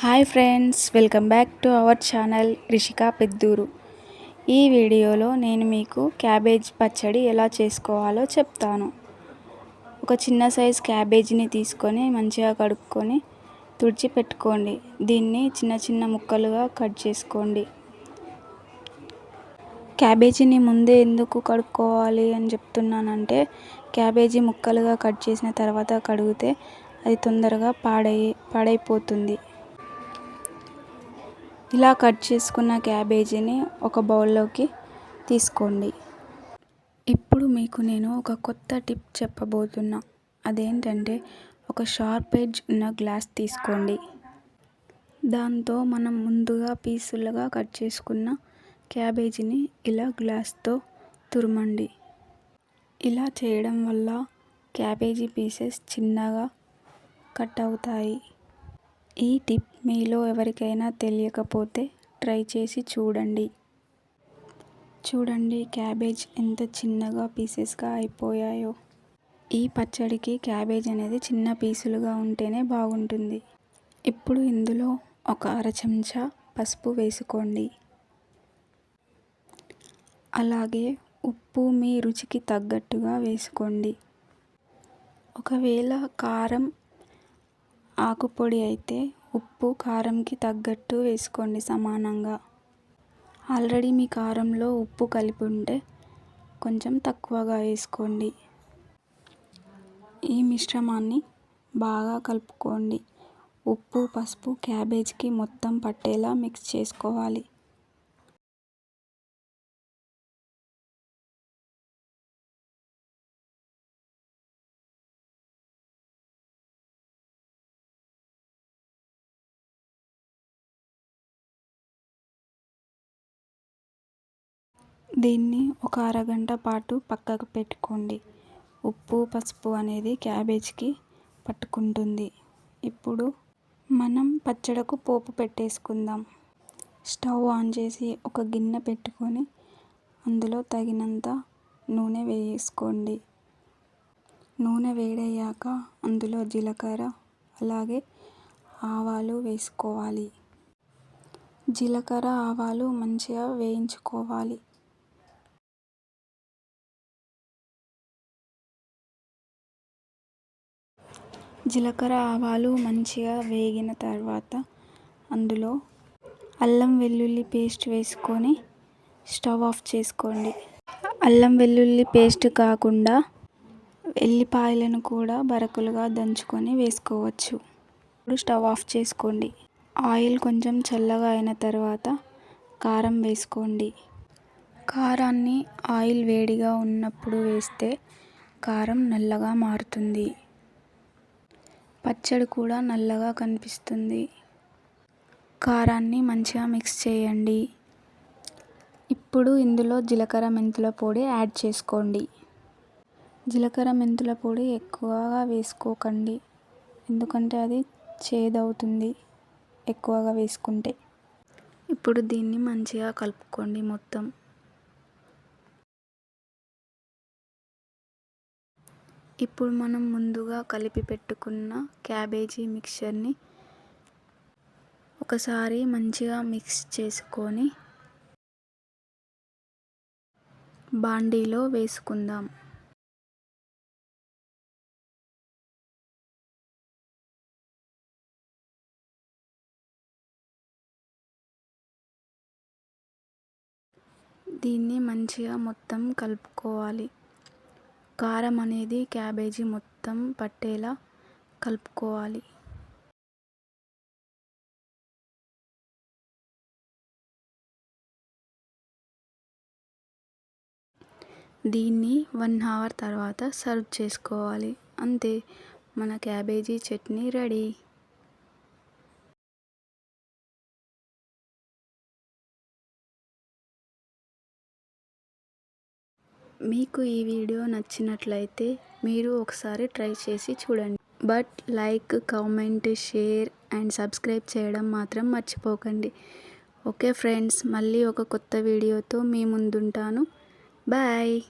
Hi friends welcome back to our channel Rishika Peddur. ఈ వీడియోలో నేను మీకు క్యాబేజ్ పచ్చడి ఎలా చేసుకోవాలో చెప్తాను. ఒక చిన్న సైజ్ క్యాబేజీని తీసుకొని మంచిగా కడుక్కొని తుడిచి పెట్టుకోండి. దీన్ని చిన్న చిన్న ముక్కలుగా కట్ చేసుకోండి. క్యాబేజీని ముందే ఎందుకు కడుక్కోవాలి అని చెప్తున్నానంటే క్యాబేజీ ముక్కలుగా కట్ చేసిన తర్వాత కడిగితే అది తొందరగా పాడై పాడైపోతుంది. ఇలా కట్ చేసుకున్న క్యాబేజీని ఒక బౌల్లోకి తీసుకోండి. ఇప్పుడు మీకు నేను ఒక కొత్త టిప్ చెప్పబోతున్నా. అదేంటంటే ఒక షార్ప్ ఎడ్జ్ ఉన్న గ్లాస్ తీసుకోండి. దాంతో మనం ముందుగా పీసులుగా కట్ చేసుకున్న క్యాబేజీని ఇలా గ్లాస్తో తురమండి. ఇలా చేయడం వల్ల క్యాబేజీ పీసెస్ చిన్నగా కట్ అవుతాయి. ఈ టిప్ మీలో ఎవరికైనా తెలియకపోతే ట్రై చేసి చూడండి. చూడండి క్యాబేజ్ ఎంత చిన్నగా పీసెస్గా అయిపోయాయో. ఈ పచ్చడికి క్యాబేజ్ అనేది చిన్న పీసులుగా ఉంటేనే బాగుంటుంది. ఇప్పుడు ఇందులో ఒక అర చెంచా పసుపు వేసుకోండి. అలాగే ఉప్పు మీ రుచికి తగ్గట్టుగా వేసుకోండి. ఒకవేళ కారం ఆకుపొడి అయితే ఉప్పు కారంకి తగ్గట్టు వేసుకోండి సమానంగా. ఆల్రెడీ మీ కారంలో ఉప్పు కలిపి ఉంటే కొంచెం తక్కువగా వేసుకోండి. ఈ మిశ్రమాన్ని బాగా కలుపుకోండి. ఉప్పు పసుపు క్యాబేజ్కి మొత్తం పట్టేలా మిక్స్ చేసుకోవాలి. దీన్ని ఒక అరగంట పాటు పక్కకు పెట్టుకోండి. ఉప్పు పసుపు అనేది క్యాబేజ్కి పట్టుకుంటుంది. ఇప్పుడు మనం పచ్చడకు పోపు పెట్టేసుకుందాం. స్టవ్ ఆన్ చేసి ఒక గిన్నె పెట్టుకొని అందులో తగినంత నూనె వేసుకోండి. నూనె వేడయ్యాక అందులో జీలకర్ర అలాగే ఆవాలు వేసుకోవాలి. జీలకర్ర ఆవాలు మంచిగా వేయించుకోవాలి. జీలకర్ర ఆవాలు మంచిగా వేగిన తర్వాత అందులో అల్లం వెల్లుల్లి పేస్ట్ వేసుకొని స్టవ్ ఆఫ్ చేసుకోండి. అల్లం వెల్లుల్లి పేస్ట్ కాకుండా ఎల్లిపాయలను కూడా బరకులుగా దంచుకొని వేసుకోవచ్చు. ఇప్పుడు స్టవ్ ఆఫ్ చేసుకోండి. ఆయిల్ కొంచెం చల్లగా అయిన తర్వాత కారం వేసుకోండి. కారాన్ని ఆయిల్ వేడిగా ఉన్నప్పుడు వేస్తే కారం నల్లగా మారుతుంది. పచ్చడి కూడా నల్లగా కనిపిస్తుంది. కారాన్ని మంచిగా మిక్స్ చేయండి. ఇప్పుడు ఇందులో జీలకర్ర మెంతుల పొడి యాడ్ చేసుకోండి. జీలకర్ర మెంతుల పొడి ఎక్కువగా వేసుకోకండి. ఎందుకంటే అది చేదవుతుంది ఎక్కువగా వేసుకుంటే. ఇప్పుడు దీన్ని మంచిగా కలుపుకోండి మొత్తం. ఇప్పుడు మనం ముందుగా కలిపి పెట్టుకున్న క్యాబేజీ మిక్చర్ని ఒకసారి మంచిగా మిక్స్ చేసుకొని బాండీలో వేసుకుందాం. దీన్ని మంచిగా మొత్తం కలుపుకోవాలి. కారం అనేది క్యాబేజీ మొత్తం పట్టేలా కలుపుకోవాలి. దీన్ని వన్ అవర్ తర్వాత సర్వ్ చేసుకోవాలి. అంతే మన క్యాబేజీ చట్నీ రెడీ. మీకు ఈ వీడియో నచ్చినట్లయితే మీరు ఒకసారి ట్రై చేసి చూడండి. But like comment share and subscribe చేయడం మాత్రం మర్చిపోకండి. ఓకే ఫ్రెండ్స్ మళ్ళీ ఒక కొత్త వీడియోతో మీ ముందుంటాను. బాయ్!